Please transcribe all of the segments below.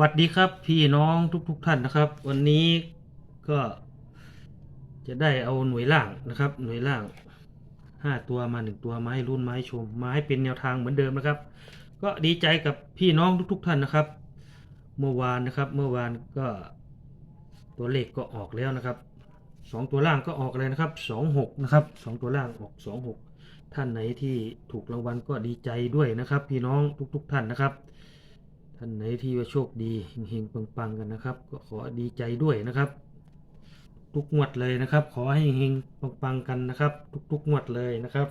วัสดีครับพี่น้องทุกๆทท่านนะครับ วันนี้ก็จะได้เอาหน่วยล่างนะครับ หน่วยล่างห้าตัวมาหนึ่งตัวมาให้รุ่นมาให้ชมมาให้เป็นแนวทางเหมือนเดิมนะครับ ก็ดีใจกับพี่น้องทุกๆทท่านนะครับ เมื่อวานนะครับ เมื่อวานก็ตัวเลขก็ออกแล้วนะครับสองตัวล่างก็ออกเลยนะครับสองหกนะครับสองตัวล่างออกสองหกท่านไหนที่ถูกรางวัลก็ดีใจด้วยนะครับ พี่น้องทุกๆท่านนะครับ ท่านไหนที่ว่าโชคดีเฮงๆปังๆกันนะครับ ก็ขอดีใจด้วยนะครับ ทุกงวดเลยนะครับ ขอให้เฮงปังๆกันนะครับ ทุกๆงวดเลยนะครับ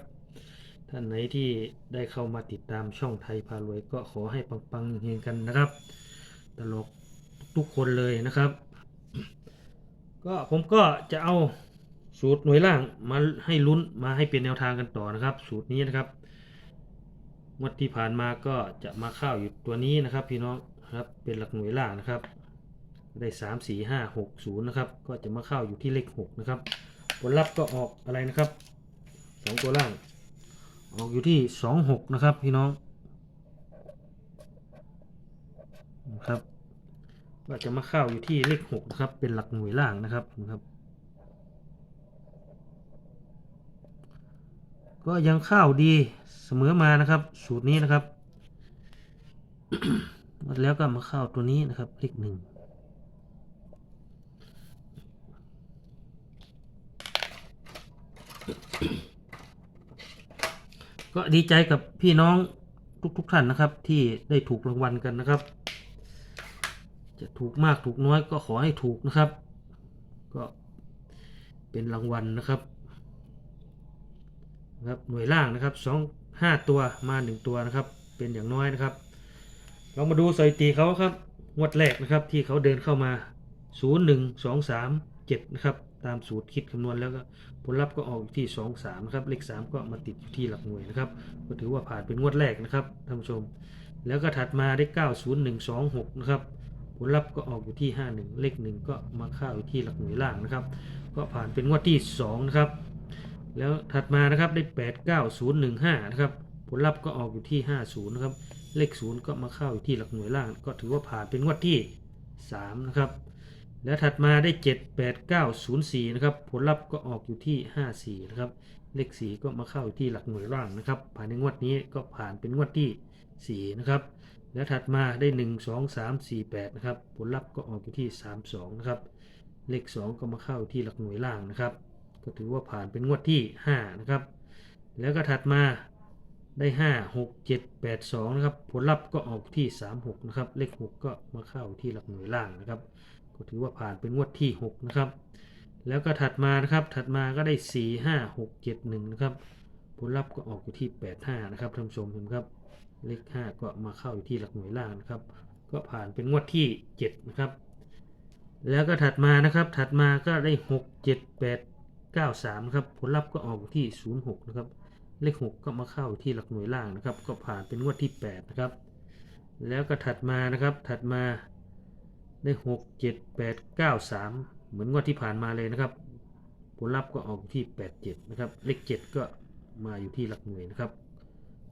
ท่านไหนที่ได้เข้ามาติดตามช่องไทยพารวย ก็ขอให้ปังๆเฮงๆกันนะครับ ตลกทุกคนเลยนะครับ ก็ผมก็จะเอาสูตรหน่วยล่างมาให้ลุ้นมาให้เป็นแนวทางกันต่อนะครับ สูตรนี้นะครับ งวดที่ผ่านมาก็จะมาเข้าอยู่ตัวนี้นะครับ พี่น้องครับเป็นหลักหน่วยล่างนะครับ ได้สามสี่ห้าหกศูนย์นะครับ ก็จะมาเข้าอยู่ที่เลขหกนะครับ ผลลัพธ์ก็ออกอะไรนะครับสองตัวล่าง ออกอยู่ที่สองหกนะครับ พี่น้องนะครับก็จะมาเข้าอยู่ที่เลขหกนะครับ เป็นหลักหน่วยล่างนะครับนะครับ ก็ยังเข้าดีเสมอมานะครับ สูตรนี้นะครับแล้วก็มาเข้าตัวนี้นะครับเลขหนึ่งก็ดีใจกับพี่น้องทุกๆทท่านนะครับ ที่ได้ถูกรางวัลกันนะครับ จะถูกมากถูกน้อยก็ขอให้ถูกนะครับ ก็เป็นรางวัลนะครับ นะครับหน่วยล่างนะครับสองห้าตัวมาหนึ่งตัวนะครับ เป็นอย่างน้อยนะครับ เรามาดูสถิติเขาครับงวดแรกนะครับที่เขาเดินเข้ามาศูนย์หนึ่งสองสามเจ็ดนะครับ ตามสูตรคิดคำนวณแล้วก็ผลลัพธ์ก็ออกอยู่ที่สองสามนะครับ เลขสามก็มาติดอยู่ที่หลักหน่วยนะครับ ก็ถือว่าผ่านเป็นงวดแรกนะครับท่านผู้ชม แล้วก็ถัดมาได้เก้าศูนย์หนึ่งสองหกนะครับผลลัพธ์ก็ออกอยู่ที่ห้าหนึ่งเลขหนึ่งก็มาเข้าอยู่ที่หลักหน่วยล่างนะครับ ก็ผ่านเป็นงวดที่สองนะครับ แล้วถัดมานะครับได้ 8 9 0 1 5 นะครับ ผลลัพธ์ก็ออกอยู่ที่ 50 นะครับ เลข 0 ก็มาเข้าอยู่ที่หลักหน่วยล่าง ก็ถือว่าผ่านเป็นงวดที่ 3 นะครับ แล้วถัดมาได้ 7 8 9 0 4 นะครับ ผลลัพธ์ก็ออกอยู่ที่ 54 นะครับ เลข 4 ก็มาเข้าอยู่ที่หลักหน่วยล่างนะครับ ผ่านในงวดนี้ก็ผ่านเป็นงวดที่ 4 นะครับ แล้วถัดมาได้ 1 2 3 4 8 นะครับ ผลลัพธ์ก็ออกอยู่ที่ 32 นะครับ เลข 2 ก็มาเข้าที่หลักหน่วยล่างนะครับ ก็ถือว่าผ่านเป็นงวดที่ 5 นะครับ แล้วก็ถัดมาได้ 5 6 7 8 2 นะครับ ผลลัพธ์ก็ออกที่ 36 นะครับ เลข 6 ก็มาเข้าที่หลักหน่วยล่างนะครับ ก็ถือว่าผ่านเป็นงวดที่ 6 นะครับ แล้วก็ถัดมานะครับ ถัดมาก็ได้ 4 5 6 7 1 นะครับ ผลลัพธ์ก็ออกอยู่ที่ 85 นะครับท่านผู้ชมเห็นครับ เลข 5 ก็มาเข้าอยู่ที่หลักหน่วยล่างนะครับ ก็ผ่านเป็นงวดที่ 7 นะครับ แล้วก็ถัดมานะครับ ถัดมาก็ได้ 6 7 8 93นะครับผลลัพธ์ก็ออกที่ 06นะครับเลข 6 ก็มาเข้าที่หลักหน่วยล่างนะครับ ก็ผ่านเป็นงวดที่ 8 นะครับ แล้วก็ถัดมานะครับถัดมาได้ 6 7 8 9 3 เหมือนงวดที่ผ่านมาเลยนะครับ ผลลัพธ์ก็ออกที่ 87 นะครับ เลข 7 ก็มาอยู่ที่หลักหน่วยนะครับ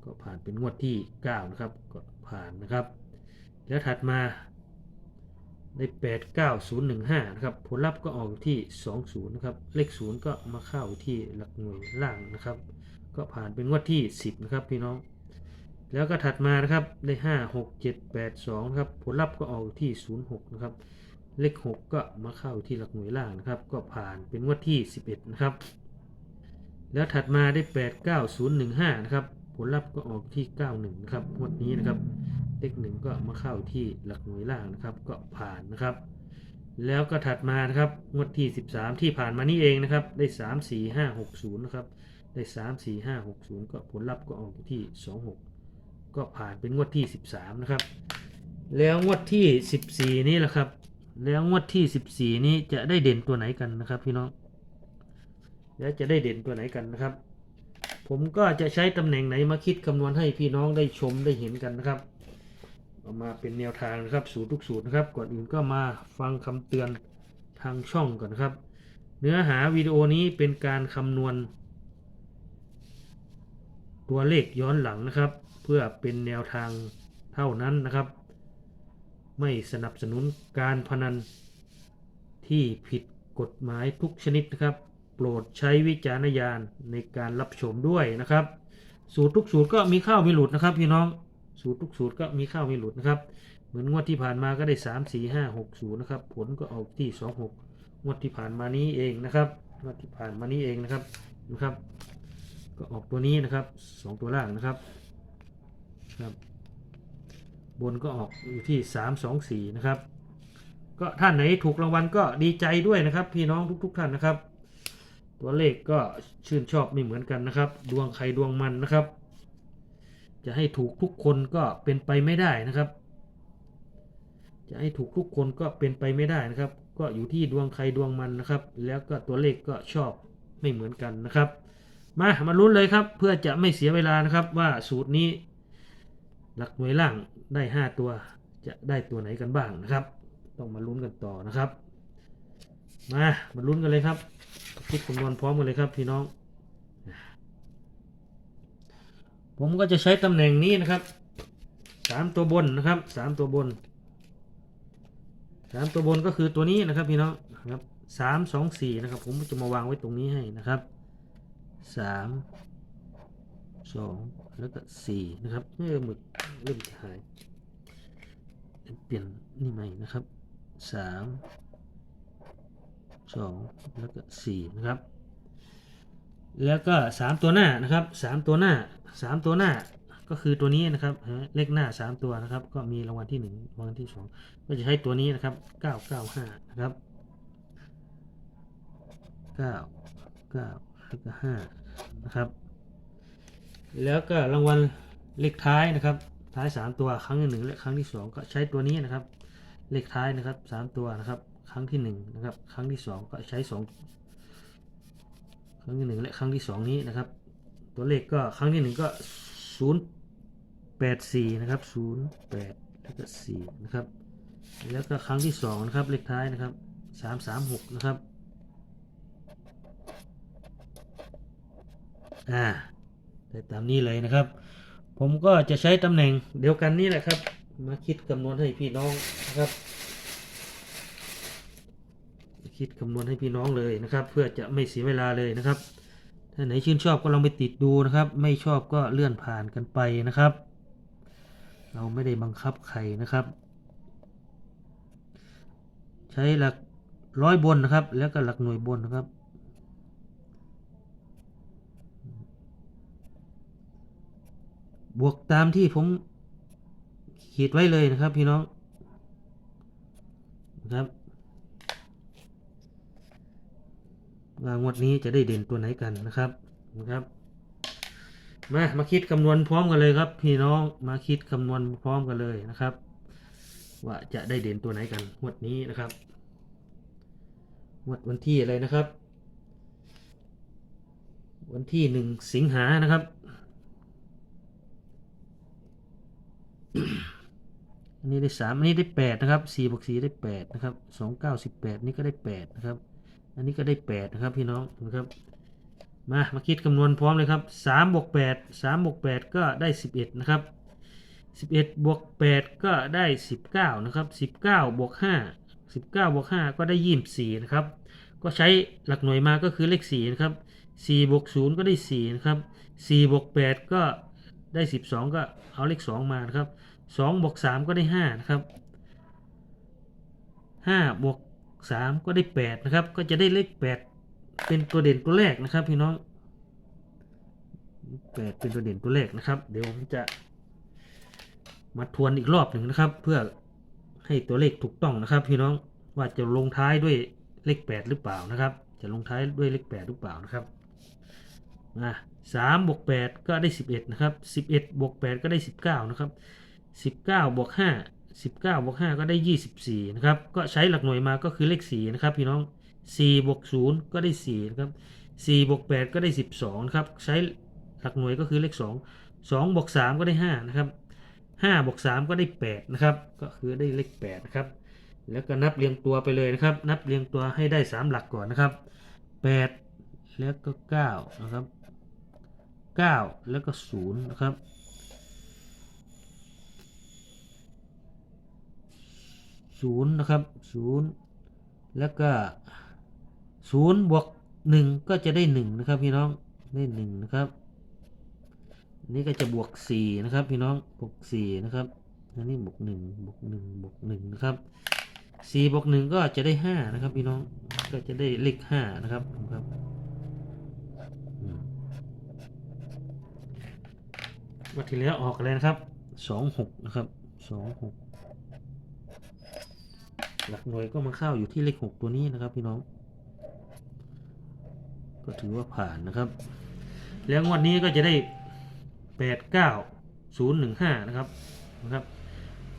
ก็ผ่านเป็นงวดที่ 9 นะครับก็ผ่านนะครับ แล้วถัดมา ได้ 8 9 0 1 5 นะครับ ผลลัพธ์ก็ออกที่ 20 นะครับ เลข 0 ก็มาเข้าที่หลักหน่วยล่างนะครับ ก็ผ่านเป็นงวดที่ 10 นะครับพี่น้อง แล้วก็ถัดมานะครับ ได้ 5 6 7 8 2 นะครับ ผลลัพธ์ก็ออกที่ 06 นะครับ เลข 6 ก็มาเข้าที่หลักหน่วยล่างนะครับ ก็ผ่านเป็นงวดที่ 11 นะครับ แล้วถัดมาได้ 8 9 0 1 5 นะครับ ผลลัพธ์ก็ออกที่ 91 นะครับ งวดนี้นะครับ เลขหนึ่งก็มาเข้าที่หลักหน่วยล่างนะครับ ก็ผ่านนะครับ แล้วก็ถัดมานะครับงวดที่ 13 ที่ผ่านมานี่เองนะครับ ได้ 3 4 5 6 0นะครับได้ 3 4 5 6 0 ก็ผลลัพธ์ก็ออกอยู่ที่ 26 ก็ผ่านเป็นงวดที่ 13 นะครับ แล้วงวดที่ 14 นี้แหละครับ แล้วงวดที่ 14 นี้จะได้เด่นตัวไหนกันนะครับพี่น้องแล้วจะได้เด่นตัวไหนกันนะครับ ผมก็จะใช้ตำแหน่งไหนมาคิดคำนวณให้พี่น้องได้ชมได้เห็นกันนะครับ เอามาเป็นแนวทางนะครับสูตรทุกสูตรนะครับ ก่อนอื่นก็มาฟังคำเตือนทางช่องก่อนนะครับ เนื้อหาวิดีโอนี้เป็นการคำนวณ ตัวเลขย้อนหลังนะครับ เพื่อเป็นแนวทางเท่านั้นนะครับ ไม่สนับสนุนการพนันที่ผิดกฎหมายทุกชนิดนะครับ โปรดใช้วิจารณญาณในการรับชมด้วยนะครับ สูตรทุกสูตรก็มีข้าวมีหลุดนะครับพี่น้อง สูตรทุกสูตรก็มีเข้ามีหลุดนะครับ เหมือนงวดที่ผ่านมาก็ได้ 3 4 5 6 0นะครับผลก็ออกที่ 2 6 งวดที่ผ่านมานี้เองนะครับงวดที่ผ่านมานี้เองนะครับนะครับ ก็ออกตัวนี้นะครับสองตัวล่างนะครับครับ บนก็ออกอยู่ที่ 3 2 4 นะครับ ก็ท่านไหนถูกรางวัลก็ดีใจด้วยนะครับ พี่น้องทุก ๆ ท่านนะครับ ตัวเลขก็ชื่นชอบไม่เหมือนกันนะครับ ดวงใครดวงมันนะครับ จะให้ถูกทุกคนก็เป็นไปไม่ได้นะครับ จะให้ถูกทุกคนก็เป็นไปไม่ได้นะครับ ก็อยู่ที่ดวงใครดวงมันนะครับ แล้วก็ตัวเลขก็ชอบไม่เหมือนกันนะครับ มามาลุ้นเลยครับ เพื่อจะไม่เสียเวลานะครับว่าสูตรนี้ หลักหน่วยล่างได้ 5 ตัวจะได้ตัวไหนกันบ้างนะครับ ต้องมาลุ้นกันต่อนะครับ มามาลุ้นกันเลยครับคิดคำนวณพร้อมกันเลยครับพี่น้อง ผมก็จะใช้ตำแหน่งนี้นะครับสามตัวบนนะครับสามตัวบนสามตัวบนก็คือตัวนี้นะครับพี่น้องนะครับสามสองสี่นะครับ ผมจะมาวางไว้ตรงนี้ให้นะครับสามสองแล้วก็สี่นะครับเมื่อหมึกเริ่มหายเปลี่ยนนี่ใหม่นะครับสามสองแล้วก็สี่นะครับ แล้วก็สามตัวหน้านะครับสามตัวหน้าสามตัวหน้าก็คือตัวนี้นะครับเลขหน้าสามตัวนะครับ ก็มีรางวัลที่หนึ่งรางวัลที่สองก็จะใช้ตัวนี้นะครับเก้าเก้าห้านะครับเก้าเก้าห้านะครับ แล้วก็รางวัลเลขท้ายนะครับ ท้ายสามตัวครั้งที่หนึ่งและครั้งที่สองก็ใช้ตัวนี้นะครับ เลขท้ายนะครับสามตัวนะครับ ครั้งที่หนึ่งนะครับ ครั้งที่สองก็ใช้สอง รั้งที่หนึ่งและครั้งที่สองนี้นะครับ ตัวเลขก็ครั้งที่หนึ่งก็ศูนย์แปดสี่นะครับศูนย์แปดแล้วก็สี่นะครับ แล้วก็ครั้งที่สองนะครับเลขท้ายนะครับสามสามหกนะครับอ่าได้ตามนี้เลยนะครับ ผมก็จะใช้ตำแหน่งเดียวกันนี่แหละครับ มาคิดคำนวณให้พี่น้องนะครับ คิดคำนวณให้พี่น้องเลยนะครับ เพื่อจะไม่เสียเวลาเลยนะครับ ถ้าไหนชื่นชอบก็ลองไปติดดูนะครับ ไม่ชอบก็เลื่อนผ่านกันไปนะครับ เราไม่ได้บังคับใครนะครับ ใช้หลักร้อยบนนะครับ แล้วก็หลักหน่วยบนนะครับบวกตามที่ผมขีดไว้เลยนะครับพี่น้องนะครับ ว่างวดนี้จะได้เด่นตัวไหนกันนะครับนะครับ มามาคิดคำนวณพร้อมกันเลยครับ พี่น้องมาคิดคำนวณพร้อมกันเลยนะครับ ว่าจะได้เด่นตัวไหนกันงวดนี้นะครับงวดวันที่อะไรนะครับ วันที่หนึ่งสิงหานะครับอันนี้ได้สามอันนี้ได้แปดนะครับสี่บวกสี่ได้แปดนะครับสองเก้าสิบแปดนี่ก็ได้แปดนะครับ อันนี้ก็ได้แปดนะครับพี่น้องนะครับ มามาคิดคำนวณพร้อมเลยครับสามบวกแปดสามบวกแปดก็ได้สิบเอ็ดนะครับสิบเอ็ดบวกแปดก็ได้สิบเก้านะครับสิบเก้าบวกห้าสิบเก้าบวกห้าก็ได้ยี่สิบสี่นะครับ ก็ใช้หลักหน่วยมาก็คือเลขสี่นะครับสี่บวกศูนย์ก็ได้สี่นะครับสี่บวกแปดก็ได้สิบสองก็เอาเลขสองมานะครับสองบวกสามก็ได้ห้านะครับห้าบวก สามก็ได้แปดนะครับ ก็จะได้เลขแปดเป็นตัวเด่นตัวแรกนะครับ พี่น้องแปดเป็นตัวเด่นตัวแรกนะครับ เดี๋ยวผมจะมาทวนอีกรอบหนึ่งนะครับ เพื่อให้ตัวเลขถูกต้องนะครับ พี่น้องว่าจะลงท้ายด้วยเลขแปดหรือเปล่านะครับ จะลงท้ายด้วยเลขแปดหรือเปล่านะครับมาสามบวกแปดก็ได้สิบเอ็ดนะครับสิบเอ็ดบวกแปดก็ได้สิบเก้านะครับสิบเก้าบวกห้า สิบเก้าบวกห้าก็ได้ยี่สิบสี่นะครับ ก็ใช้หลักหน่วยมาก็คือเลขสี่นะครับพี่น้องสี่บวกศูนย์ก็ได้สี่นะครับสี่บวกแปดก็ได้สิบสองนะครับ ใช้หลักหน่วยก็คือเลขสองสองบวกสามก็ได้ห้านะครับห้าบวกสามก็ได้แปดนะครับ ก็คือได้เลขแปดนะครับ แล้วก็นับเรียงตัวไปเลยนะครับ นับเรียงตัวให้ได้สามหลักก่อนนะครับแปดแล้วก็เก้านะครับเก้าแล้วก็ศูนย์นะครับ ศูนย์นะครับศูนย์แล้วก็ศูนย์บวกหนึ่งก็จะได้หนึ่งนะครับพี่น้องได้หนึ่งนะครับนนี้ก็จะบวกสี่นะครับพี่น้องบวกสี่นะครับอันนี้บวกหนึ่งบวกหนึ่งบวกหนึ่งนะครับสี่บวกหนึ่งก็จะได้ห้านะครับพี่น้องก็จะได้เลขห้านะครับครับอืมวันที่แล้วออกอะไรนะครับสองหกนะครับสองหก หลักหน่วยก็มาเข้าอยู่ที่เลขหกตัวนี้นะครับพี่น้อง ก็ถือว่าผ่านนะครับ แล้วงวดนี้ก็จะได้แปดเก้าศูนย์หนึ่งห้านะครับนะครับ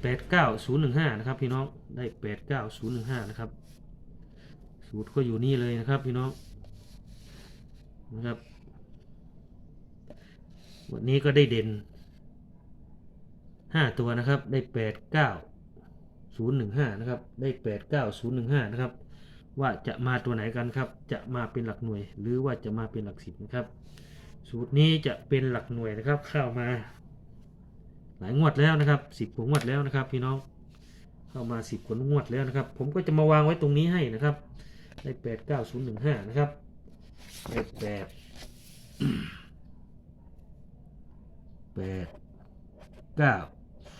แปดเก้าศูนย์หนึ่งห้านะครับ พี่น้องได้แปดเก้าศูนย์หนึ่งห้านะครับ สูตรก็อยู่นี่เลยนะครับ พี่น้องนะครับวันนี้ก็ได้เด่นห้าตัวนะครับได้แปดเก้า 015 นะครับได้89015 นะครับ ว่าจะมาตัวไหนกันครับ จะมาเป็นหลักหน่วย หรือว่าจะมาเป็นหลักสิบนะครับ สูตรนี้จะเป็นหลักหน่วยนะครับ เข้ามา หลายงวดแล้วนะครับสิบกว่างวดแล้วนะครับ พี่น้อง เข้ามาสิบกว่างวดแล้วนะครับ ผมก็จะมาวางไว้ตรงนี้ให้นะครับได้89015 นะครับได้แปดแปดเก้า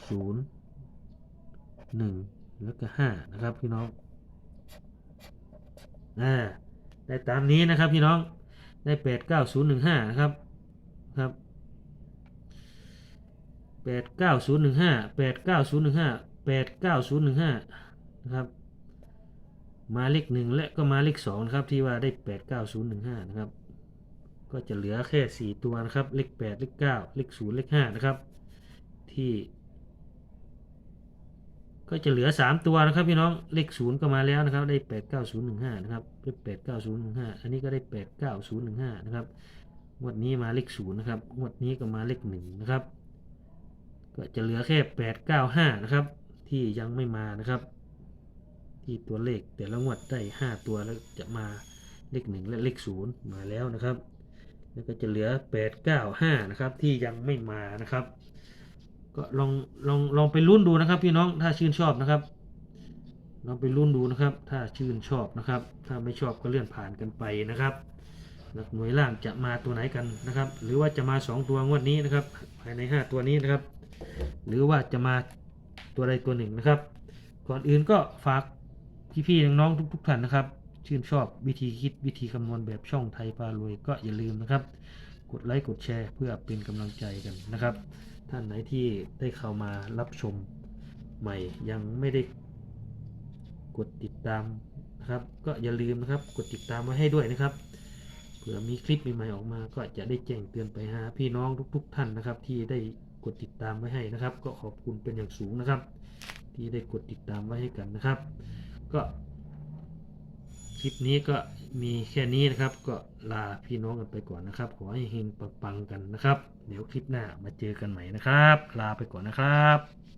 ศูนย์ นึ่งแล้วก็ห้านะครับพี่น้องอ่าได้ตามนี้นะครับพี่น้องได้แปดเก้าศูนย์หนึ่งห้านะครับครับแปดเก้าศูนย์หนึ่งห้าแปดเก้าศูนย์หนึ่งห้าแปดเก้าศูนย์หนึ่งห้านะครับมาเลขหนึ่งและก็มาเลขสองนะครับที่ว่าได้แปดเก้าศูนย์หนึ่งห้านะครับ ก็จะเหลือแค่สี่ตัวนะครับเลขแปดเลขเก้าเลขศูนย์เลขห้านะครับ ที่ ก็จะเหลือ 3 ตัวนะครับพี่น้องเลขศูนย์ก็มาแล้วนะครับได้ 89015นะครับได้89015 อันนี้ก็ได้ 89015นะครับงวดนี้มาเลขศูนย์นะครับงวดนี้ก็มาเลขหนึ่งนะครับก็จะเหลือแค่ 895นะครับที่ยังไม่มานะครับ ที่ตัวเลขแต่ละงวดได้ 5 ตัวแล้วจะมาเลขหนึ่งและเลขศูนย์มาแล้วนะครับ แล้วก็จะเหลือ 895นะครับที่ยังไม่มานะครับ ก็ลองลองลองไปรุ่นดูนะครับ พี่น้องถ้าชื่นชอบนะครับลองไปรุ่นดูนะครับ ถ้าชื่นชอบนะครับ ถ้าไม่ชอบก็เลื่อนผ่านกันไปนะครับหน่วยล่างจะมาตัวไหนกันนะครับ หรือว่าจะมา 2 ตัวงวดนี้นะครับ ภายใน 5 ตัวนี้นะครับ หรือว่าจะมาตัวใดตัวหนึ่งนะครับ ก่อนอื่นก็ฝากพี่ๆน้องๆทุก ๆ ท่านนะครับ ชื่นชอบวิธีคิดวิธีคำนวณแบบช่องไทยปลารวยก็อย่าลืมนะครับ กดไลค์กดแชร์เพื่อเป็นกำลังใจกันนะครับ ท่านไหนที่ได้เข้ามารับชมใหม่ยังไม่ได้กดติดตามนะครับก็อย่าลืมนะครับกดติดตามไว้ให้ด้วยนะครับเผื่อมีคลิปใหม่ๆออกมา ก็จะได้แจ้งเตือนไปหาพี่น้องทุก ๆ ท่านนะครับ ที่ได้กดติดตามไว้ให้นะครับ ก็ขอบคุณเป็นอย่างสูงนะครับ ที่ได้กดติดตามไว้ให้กันนะครับ ก็คลิปนี้ก็ มีแค่นี้นะครับ ก็ลาพี่น้องกันไปก่อนนะครับ ขอให้เฮงปังๆกันนะครับ เดี๋ยวคลิปหน้ามาเจอกันใหม่นะครับ ลาไปก่อนนะครับ